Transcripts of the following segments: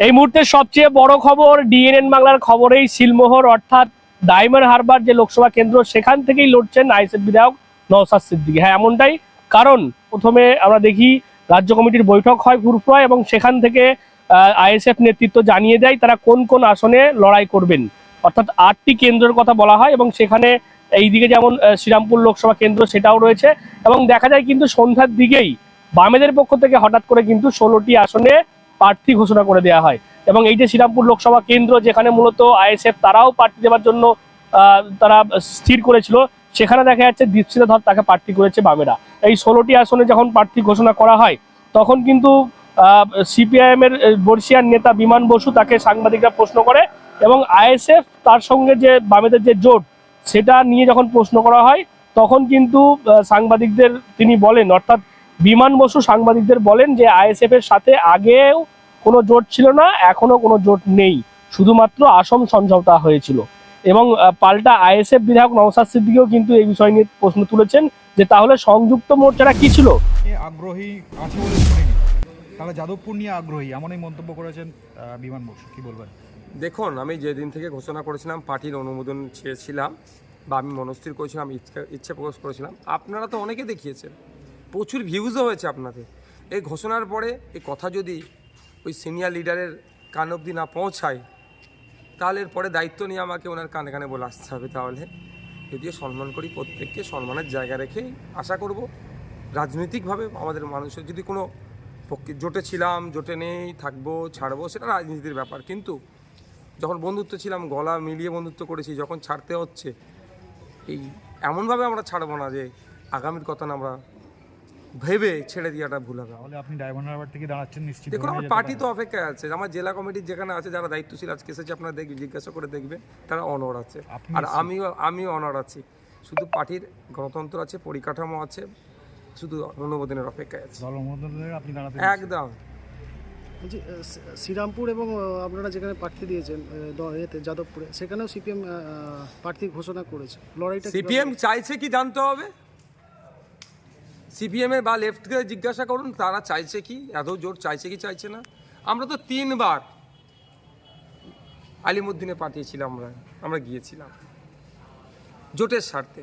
এই মুহূর্তে সবচেয়ে বড় খবর ডিএনএন বাংলার খবরেই সিলমোহর, অর্থাৎ ডায়মন্ড হারবার যে লোকসভা কেন্দ্র, সেখান থেকেই লড়ছেন আইএসএফ বিধায়ক নওসাদ সিদ্দিকী। হ্যাঁ এমনটাই কারণ প্রথমে আমরা দেখি রাজ্য কমিটির বৈঠক হয় ফুরফুরায় এবং সেখান থেকে আইএসএফ নেতৃত্ব জানিয়ে দেয় তারা কোন কোন আসনে লড়াই করবেন। অর্থাৎ আটটি কেন্দ্রের কথা বলা হয় এবং সেখানে এইদিকে যেমন শ্রীরামপুর লোকসভা কেন্দ্র সেটাও রয়েছে এবং দেখা যায় কিন্তু সন্ধ্যার দিকেই বামেদের পক্ষ থেকে হঠাৎ করে কিন্তু ষোলোটি আসনে প্রার্থী ঘোষণা করে দেওয়া হয়। এবং এই যে শ্রীরামপুর লোকসভা কেন্দ্র যেখানে মূলত আইএসএফ তারাও প্রার্থী দেওয়ার জন্য তারা স্থির করেছিল সেখানে দেখা যাচ্ছে দীপশিতা ধর তাকে প্রার্থী করেছে বামেরা। এই ষোলোটি আসনে যখন প্রার্থী ঘোষণা করা হয় তখন কিন্তু সিপিআইএম এর আহ, বর্ষিয়ান নেতা বিমান বসু তাকে সাংবাদিকরা প্রশ্ন করে এবং আইএসএফ তার সঙ্গে যে বামেদের যে জোট সেটা নিয়ে যখন প্রশ্ন করা হয় তখন কিন্তু সাংবাদিকদের তিনি বলেন অর্থাৎ বিমান বসু সাংবাদিকদের বলেন যে আইএসএফ এর সাথে আগেও কোনো জোট ছিল না এখনও কোনো জোট নেই। শুধুমাত্র আসন সমঝোতা হয়েছিল। এবং পাল্টা আইএসএফ বিধায়ক নওসাদ সিদ্দিকিও কিন্তু এই বিষয় নিয়ে প্রশ্ন তুলেছেন যে তাহলে সংযুক্ত মোর্চাটা কি ছিল? আগ্রহী আছে বলে শুনিনি। তাহলে যাদবপুর নিয়ে আগ্রহী এমনই মন্তব্য করেছেন বিমান বসু। কি বলবেন? দেখুন আমি যেদিন থেকে ঘোষণা করেছিলাম পার্টির অনুমোদন চেয়েছিলাম বা আমি মনস্থির করেছিলাম ইচ্ছা ইচ্ছে প্রকাশ করেছিলাম আপনারা তো অনেকে দেখিয়েছেন। প্রচুর ভিউজও হয়েছে আপনাদের। এই ঘোষণার পরে এই কথা যদি ওই সিনিয়র লিডারের কান অবধি না পৌঁছায়, তাহলে এরপরে দায়িত্ব নিয়ে আমাকে ওনার কানে কানে বলে আসতে হবে তাহলে। যদিও সম্মান করি, প্রত্যেককে সম্মানের জায়গা রেখেই আশা করব। রাজনৈতিকভাবে আমাদের মানুষের যদি কোনো পক্ষে জোটে ছিলাম, জোটে নেই, থাকব, ছাড়বো, সেটা রাজনীতির ব্যাপার। কিন্তু যখন বন্ধুত্ব ছিলাম, গলা মিলিয়ে বন্ধুত্ব করেছি, যখন ছাড়তে হচ্ছে, এই এমনভাবে আমরা ছাড়বো না যে আগামীর কথা না আমরা ভেবে ছেড়ে দেওয়াটা ভুল হবে। তাহলে আপনি ডায়মন্ড থেকে দাঁড়াচ্ছেন নিশ্চিত দেখুন আমার পার্টি তো অপেক্ষায় আছে। আমার জেলা কমিটির যেখানে আছে যারা দায়িত্বশীল আজকে এসেছে আপনারা দেখবে জিজ্ঞাসা করে দেখবে তারা অনর আছে। আর আমিও আমিও অনর আছি। শুধু পার্টির গণতন্ত্র আছে পরিকাঠামো আছে শুধু অনুমোদনের অপেক্ষায় আছে। আপনি একদম। বলছি শ্রীরামপুর এবং আপনারা যেখানে প্রার্থী দিয়েছেন এতে যাদবপুরে সেখানেও সিপিএম প্রার্থী ঘোষণা করেছে। লড়াইটা সিপিএম চাইছে কি জানতে হবে? সিপিএম বা লেফটকে জিজ্ঞাসা করুন, তারা চাইছে কি? এত জোর চাইছে কি, চাইছে না? আমরা তো তিনবার আলিমুদ্দিনে পাঠিয়েছিলাম আমরা আমরা গিয়েছিলাম জোটের স্বার্থে।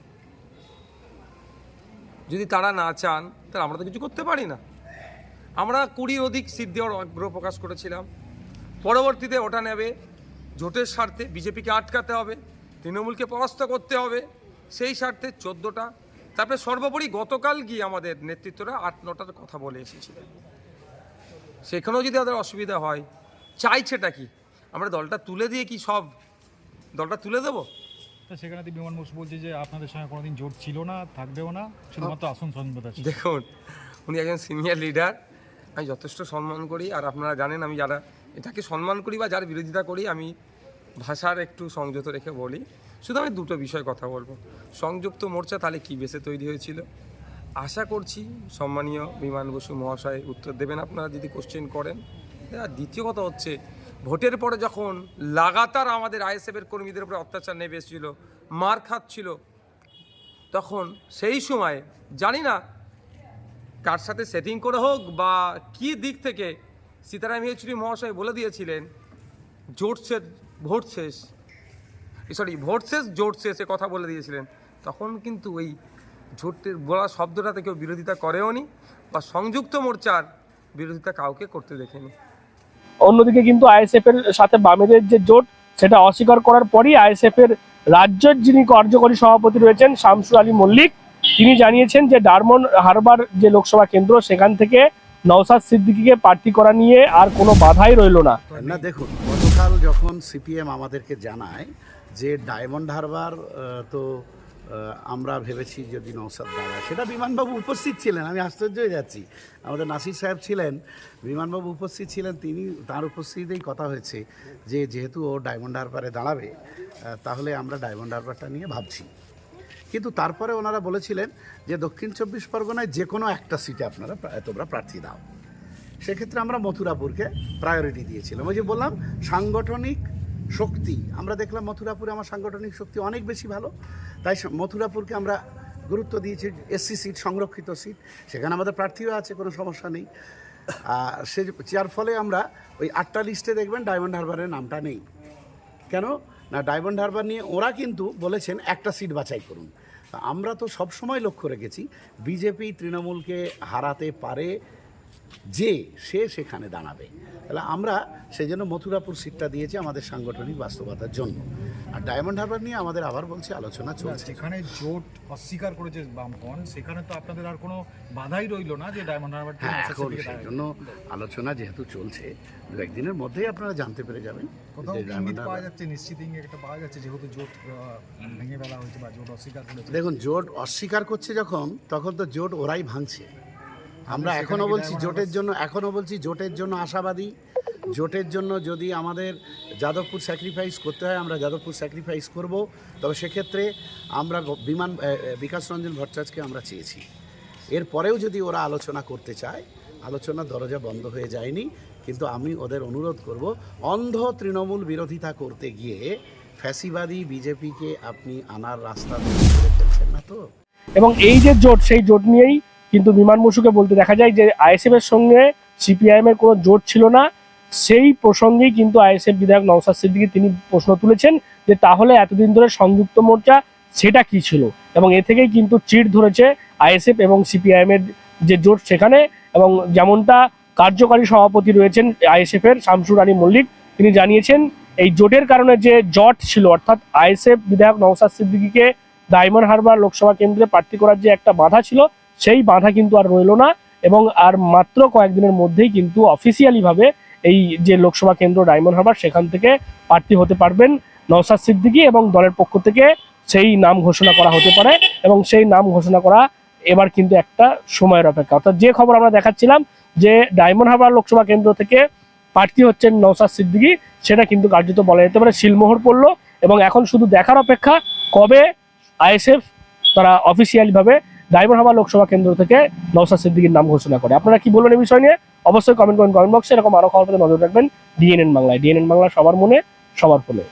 যদি তারা না চান, তাহলে আমরা তো কিছু করতে পারি না। আমরা কুড়ির অধিক সিট দেওয়ার আগ্রহ প্রকাশ করেছিলাম। পরবর্তীতে ওটা নেবে, জোটের স্বার্থে বিজেপিকে আটকাতে হবে, তৃণমূলকে পরাস্ত করতে হবে। সেই স্বার্থে চোদ্দোটা তারপরে সর্বোপরি গতকাল গিয়ে আমাদের নেতৃত্বরা আট নটার কথা বলে এসেছিলেন। সেখানেও যদি তাদের অসুবিধা হয় চাইছেটা কি? আমরা দলটা তুলে দিয়ে কি সব দলটা তুলে দেবো? তো সেখানে বিমান বসু বলছে যে আপনাদের সঙ্গে কোনোদিন জোট ছিল না থাকবেও না শুধুমাত্র আসন সমঝোতা দেখুন উনি একজন সিনিয়র লিডার আমি যথেষ্ট সম্মান করি আর আপনারা জানেন আমি যারা এটাকে সম্মান করি বা যার বিরোধিতা করি আমি ভাষার একটু সংযত রেখে বলি। শুধু আমি দুটো বিষয় কথা বলব। সংযুক্ত মোর্চা তাহলে কী বেসে তৈরি হয়েছিল? আশা করছি সম্মানীয় বিমান বসু মহাশয় উত্তর দেবেন আপনারা যদি কোশ্চেন করেন। আর দ্বিতীয় কথা হচ্ছে, ভোটের পরে যখন লাগাতার আমাদের আইএসএফের কর্মীদের উপরে অত্যাচার নেমে এসেছিল মার খাচ্ছিল তখন সেই সময় জানি না কার সাথে সেটিং করে হোক বা কি দিক থেকে সীতারাম ইয়েচুরি মহাশয় বলে দিয়েছিলেন, জোট ভোট শেষ। সরি ভোট শেষ জোট শেষ কথা বলে দিয়েছিলেন। তখন কিন্তু ওই জোটের বলা শব্দটাতে কেউ বিরোধিতা করেও নি বা সংযুক্ত মোর্চার বিরোধিতা কাউকে করতে দেখেনি। অন্যদিকে কিন্তু আইএসএফ এর সাথে বামেদের যে জোট সেটা অস্বীকার করার পরই আইএসএফ এর রাজ্যের যিনি কার্যকরী সভাপতি রয়েছেন শামসুর আলী মল্লিক তিনি জানিয়েছেন যে ডারমন হারবার যে লোকসভা কেন্দ্র সেখান থেকে নওসাদ সিদ্দিকীকে প্রার্থী করা নিয়ে আর কোনো বাধাই রইল না। না দেখুন গতকাল যখন সিপিএম আমাদেরকে জানায় যে ডায়মন্ড হারবার তো আমরা ভেবেছি যদি নৌসাদ দাঁড়ায়। সেটা বিমানবাবু উপস্থিত ছিলেন, আমি আশ্চর্য হয়ে যাচ্ছি। আমাদের নাসির সাহেব ছিলেন, বিমানবাবু উপস্থিত ছিলেন, তিনি তার উপস্থিতিতেই কথা হয়েছে যে যেহেতু ও ডায়মন্ড হারবারে দাঁড়াবে তাহলে আমরা ডায়মন্ড হারবারটা নিয়ে ভাবছি। কিন্তু তারপরে ওনারা বলেছিলেন যে দক্ষিণ চব্বিশ পরগনায় যে কোনো একটা সিটে আপনারা তোমরা প্রার্থী দাও। সেক্ষেত্রে আমরা মথুরাপুরকে প্রায়োরিটি দিয়েছিলাম। ওই যে বললাম, সাংগঠনিক শক্তি। আমরা দেখলাম মথুরাপুরে আমার সাংগঠনিক শক্তি অনেক বেশি ভালো। তাই মথুরাপুরকে আমরা গুরুত্ব দিয়েছি, এসসি সিট, সংরক্ষিত সিট। সেখানে আমাদের প্রার্থীও আছে, কোনো সমস্যা নেই। সে যার ফলে আমরা ওই আটটা লিস্টে দেখবেন ডায়মন্ড হারবারের নামটা নেই। কেন? না ডায়মন্ড হারবার নিয়ে ওরা কিন্তু বলেছেন একটা সিট বাছাই করুন। আমরা তো সব সময় লক্ষ্য রেখেছি, বিজেপি তৃণমূলকে হারাতে পারে যে সে সেখানে দাঁড়াবে। তাহলে আমরা সেই জন্য মথুরাপুর সিটটা দিয়েছি আমাদের সাংগঠনিক বাস্তবতার জন্য। আর ডায়মন্ড হারবার নিয়ে আমাদের আবার বলছি আলোচনা চলছে। যেখানে জোট অস্বীকার করেছে বামফ্রন্ট সেখানে তো আপনাদের আর কোনো বাধাই রইল না যে ডায়মন্ড হারবার হ্যাঁ এখন সেই জন্য আলোচনা যেহেতু চলছে দু একদিনের মধ্যেই আপনারা জানতে পেরে যাবেন কোথাও ইঙ্গিত পাওয়া যাচ্ছে নিশ্চিত ইঙ্গিত একটা পাওয়া যাচ্ছে যেহেতু জোট ভেঙে ফেলা হয়েছে বা জোট অস্বীকার করেছে। দেখুন জোট অস্বীকার করছে যখন তখন তো জোট ওরাই ভাঙছে। আমরা এখনও বলছি জোটের জন্য এখনও বলছি জোটের জন্য আশাবাদী। জোটের জন্য যদি আমাদের যাদবপুর স্যাক্রিফাইস করতে হয় আমরা যাদবপুর স্যাক্রিফাইস করব। তবে সেক্ষেত্রে আমরা বিমান বিকাশ রঞ্জন ভট্টাচার্যকে আমরা চেয়েছি। এরপরেও যদি ওরা আলোচনা করতে চায় আলোচনার দরজা বন্ধ হয়ে যায়নি কিন্তু আমি ওদের অনুরোধ করব অন্ধ তৃণমূল বিরোধিতা করতে গিয়ে ফ্যাসিবাদী বিজেপিকে আপনি আনার রাস্তা তৈরি করে ফেলছেন না তো? এবং এই যে জোট সেই জোট নিয়েই কিন্তু বিমান বসুকে বলতে দেখা যায় যে আইএসএফ এর সঙ্গে সিপিআইএম এর কোনো জোট ছিল না। সেই প্রসঙ্গেই কিন্তু আইএসএফ বিধায়ক নওসাদ সিদ্দিকী তিনি প্রশ্ন তুলেছেন যে তাহলে এতদিন ধরে সংযুক্ত মোর্চা সেটা কি ছিল? এবং এ থেকেই কিন্তু চিট ধরেছে আইএসএফ এবং সিপিআইএম এর যে জোট সেখানে এবং যেমনটা কার্যকারী সভাপতি রয়েছেন আইএসএফ এর শামসুর আলী মল্লিক, তিনি জানিয়েছেন এই জোটের কারণে যে জট ছিল, অর্থাৎ আইএসএফ বিধায়ক নওসাদ সিদ্দিকিকে ডায়মন্ড হারবার লোকসভা কেন্দ্রে প্রার্থী করার যে একটা বাধা ছিল সেই বাধা কিন্তু আর রইল না এবং আর মাত্র কয়েকদিনের মধ্যেই কিন্তু অফিসিয়ালি ভাবে এই যে লোকসভা কেন্দ্র ডায়মন্ড হারবার, সেখান থেকে প্রার্থী হতে পারবেন নওসাদ সিদ্দিকী এবং দলের পক্ষ থেকে সেই নাম ঘোষণা করা হতে পারে এবং সেই নাম ঘোষণা করা এবার কিন্তু একটা সময়ের অপেক্ষা। অর্থাৎ যে খবর আমরা দেখাচ্ছিলাম যে ডায়মন্ড হারবার লোকসভা কেন্দ্র থেকে প্রার্থী হচ্ছেন নওসাদ সিদ্দিকী, সেটা কিন্তু কার্যত বলা যেতে পারে শিলমোহর পড়ল এবং এখন শুধু দেখার অপেক্ষা কবে আইএসএফ তারা অফিসিয়ালি ডায়মন্ড লোকসভা কেন্দ্র থেকে নওসাদ সিদ্দিকির নাম ঘোষণা করে। আপনারা কি বলবেন এই বিষয় নিয়ে? অবশ্যই কমেন্ট করেন কমেন্ট বক্সে এরকম আরও খবর পেতে নজর রাখবেন। ডিএনএন বাংলায়। ডিএনএন বাংলা সবার মনে, সবার ফোনে।